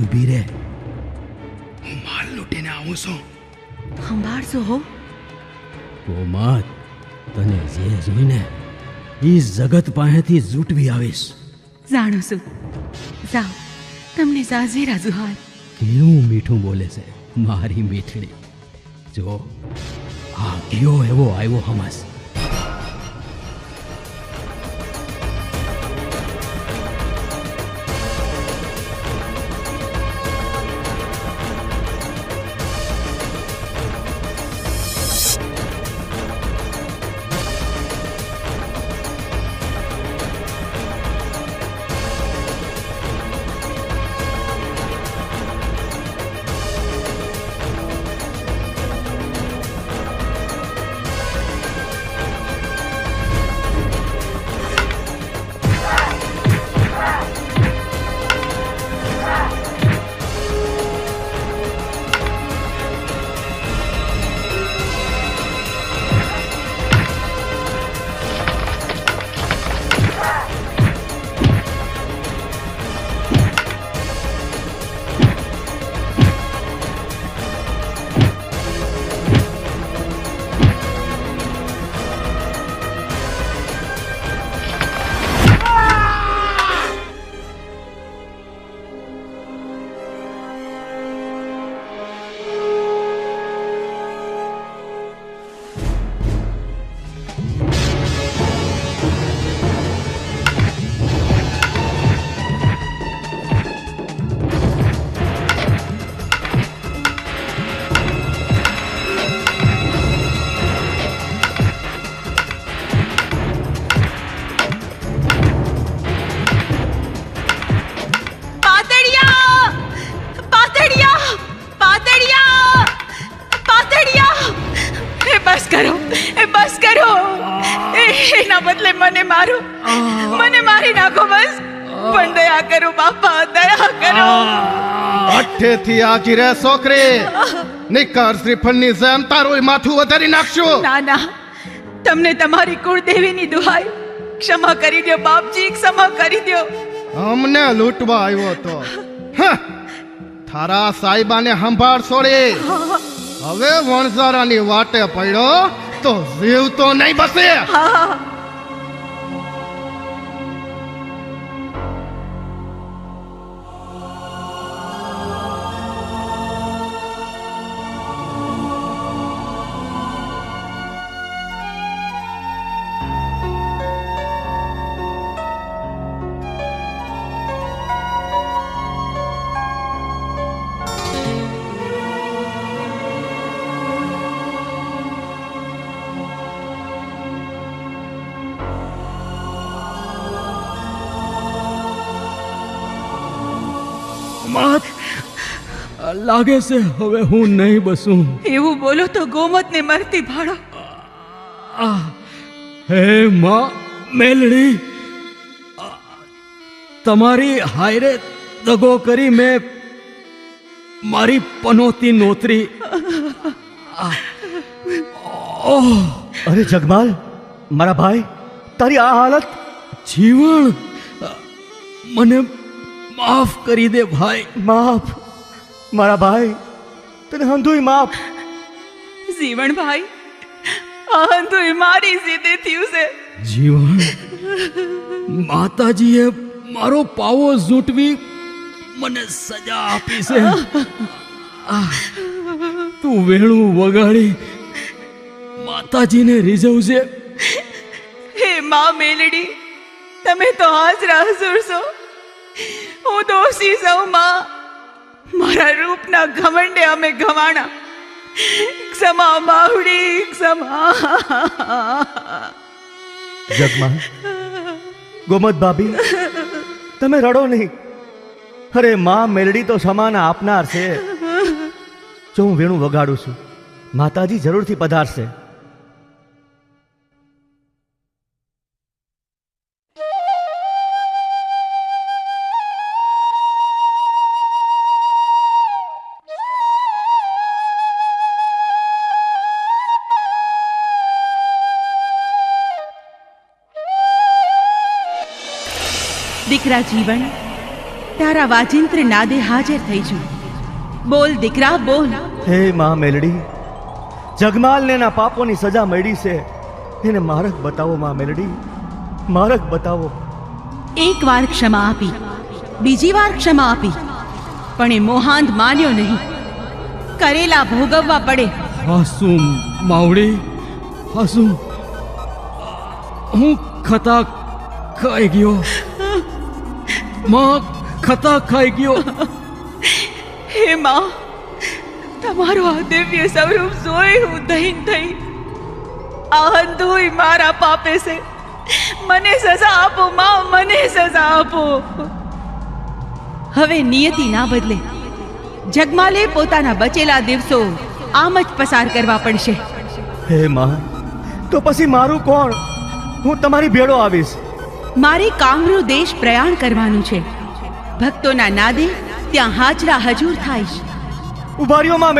જ ઊભી રહે હું માલ લૂંટીને આવું છું. સંભાળશો હો. કોમત તને જે જોઈને એ જગત પાસેથી ઝૂંટવી આવીશ. જાણું છું. જાઓ તમને જાજેરા જુહાર. કેવું મીઠું બોલે છે મારી મીઠડી. જો આ કયો એવો આવ્યો હમસ મને મારો. મને મારી નાખો બસ. પણ દયા કરો બાપા દયા કરો. અઠ્ઠેથી આજી રે છોકરી. નિકાર શ્રીફળની જેમ તારું માથું વધારી નાખશું. ના ના. તમને તમારી કુળદેવીની દુહાઈ ક્ષમા કરી દો બાપજી ક્ષમા કરી દો અમને લૂંટવા આવ્યો તો. હં! થારા સાહેબાને સંભાળ છોડે. હવે વણઝારાની વાટે પડ્યો તો જીવ તો નહીં બસે. હા લાગે છે હવે હું નહીં બસું. એવું બોલો તો ગોમતને મરતી ભાડો હે માં મેલડી તમારી હાયરે દગો કરી મેં મારી પનોતી નોતરી. અરે જગમાલ મારા ભાઈ તારી આ હાલત? જીવન મને માફ કરી દે ભાઈ. માફ. મારા ભાઈ તને હંધુય માફ. જીવણભાઈ આ તો મારી સીધે થયું છે. જીવન? માતાજીએ મારો પાવો ઝૂંટવી મને સજા આપી છે. આહ, તું વેણું વગાડી માતાજીને રીઝવજે. હે મા મેલડી તમે તો હાજરા હસુર છો હું દોષી છું, માં. મારા રૂપના ઘમંડે અમે ગવાણા ક્ષમા માવડી ક્ષમા જગમાં ગોમત ભાભી, તમે રડો નહીં. અરે, માં મેલડી તો સમાના આપનાર છે. જો હું વેણું વગાડું છું, માતાજી જરૂરથી પધારશે. દીકરા જીવન તારા વાજિંત્ર નાદે હાજર થઈ છું. બોલ દીકરા બોલ. હે માં મેલડી જગમાલને ના પાપોની સજા મળી છે. એને માર્ગ બતાવો માં મેલડી માર્ગ બતાવો. એક વાર ક્ષમા આપી બીજી વાર ક્ષમા આપી પણ એ મોહાંત માન્યો નહીં. કરેલા ભોગવવા પડે. હાસુમ માવડી હાસુમ હું ખતા ખાઈ ગયો. માં ખતા ખાઈ ગયો. હે માં તમારો આ દિવ્ય સ્વરૂપ જોઈ હું દહીન થઈ. આ અંધોય મારા પાપે છે. મને સજા આપો માં મને સજા આપો. હવે નિયતિ ના બદલે જગમાલે પોતાના બચેલા દિવસો આમ જ પસાર કરવા પડશે. હે માં તો પછી મારું કોણ? હું તમારી ભેળો આવીશ. મારે કામરૂ દેશ પ્રયાણ કરવાનું છે. ભક્તોના નાદે ત્યાં હાજરા હજૂર થાઈશ ઊભા રહ્યો માં મેલડી